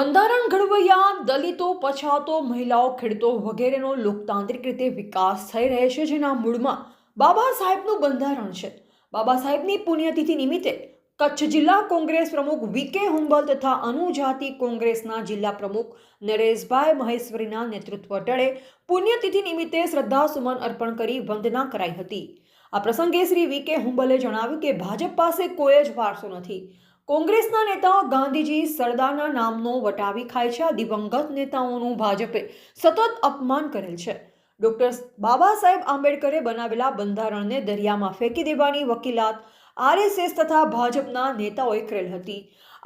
બંધારણ ઘડવૈયા દલિતો, પછાતો, મહિલાઓ, ખેડૂતો વગેરેનો લોકતાંત્રિક રીતે વિકાસ થઈ રહે છે જેના મૂળમાં બાબા સાહેબનું બંધારણ છે. બાબા સાહેબની પુણ્યતિથિ નિમિત્તે કચ્છ જિલ્લા કોંગ્રેસ પ્રમુખ વીકે હુંબલ તથા અનુજાતિ કોંગ્રેસના જિલ્લા પ્રમુખ નરેશભાઈ મહેશ્વરીના નેતૃત્વ હેઠળે પુણ્યતિથિ નિમિત્તે શ્રદ્ધાસુમન અર્પણ કરી વંદના કરાઈ હતી. આ પ્રસંગે શ્રી વીકે હુંબલે જણાવ્યું કે ભાજપ પાસે કોઈ જ વારસો નથી. કોંગ્રેસના નેતાઓ ગાંધીજી સરદારના નામનો વટાવી ખાય છે. આ દિવંગત નેતાઓનું ભાજપે સતત અપમાન કરેલ છે. ડોક્ટર બાબા સાહેબ આંબેડકરે બનાવેલા બંધારણને દરિયામાં ફેંકી દેવાની વકીલાત આરએસએસ તથા ભાજપના નેતાઓએ કરેલ હતી.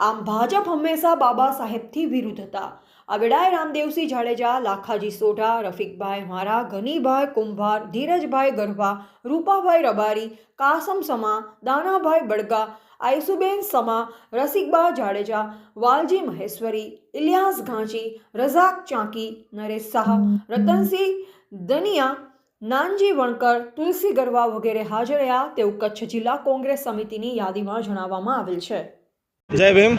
આમ ભાજપ હંમેશા બાબા સાહેબથી વિરુદ્ધ હતા. આ વેળાએ રામદેવસિંહ જાડેજા, લાખાજી સોઢા, રફીકભાઈ મારા, ઘનીભાઈ કુંભાર, ધીરજભાઈ ગરભા રૂપાભાઈ રબારી, કાસમ સમા, દાનાભાઈ બડગા આઈસુબેન સમા, રસિકબા જાડેજા, વાલજી મહેશ્વરી, ઇલિયાસ ઘાંચી, રઝાક ચાંકી, નરેશ શાહ, રતનસિંહ દનિયા, નાનજી વણકર, તુલસી ગરવા વગેરે હાજર રહ્યા. તેવું કચ્છ જિલ્લા કોંગ્રેસ સમિતિની યાદીમાં જણાવવામાં આવેલ છે. જય ભીમ.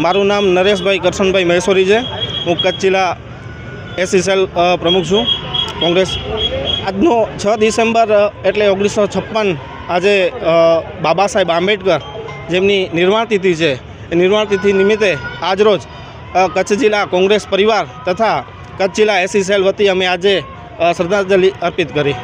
મારું નામ નરેશભાઈ કરશનભાઈ મહેશ્વરી છે. હું કચ્છ જિલ્લા એસસી પ્રમુખ છું, કોંગ્રેસ. આજનો છ ડિસેમ્બર એટલે ઓગણીસો છપ્પન, આજે બાબા સાહેબ આંબેડકર જેમની નિર્માણ તિથિ છે, એ નિર્માણ તિથિ નિમિત્તે આજરોજ કચ્છ જિલ્લા કોંગ્રેસ પરિવાર તથા કચ્છ જિલ્લા એસસી વતી અમે આજે શ્રદ્ધાંજલિ અર્પિત કરી.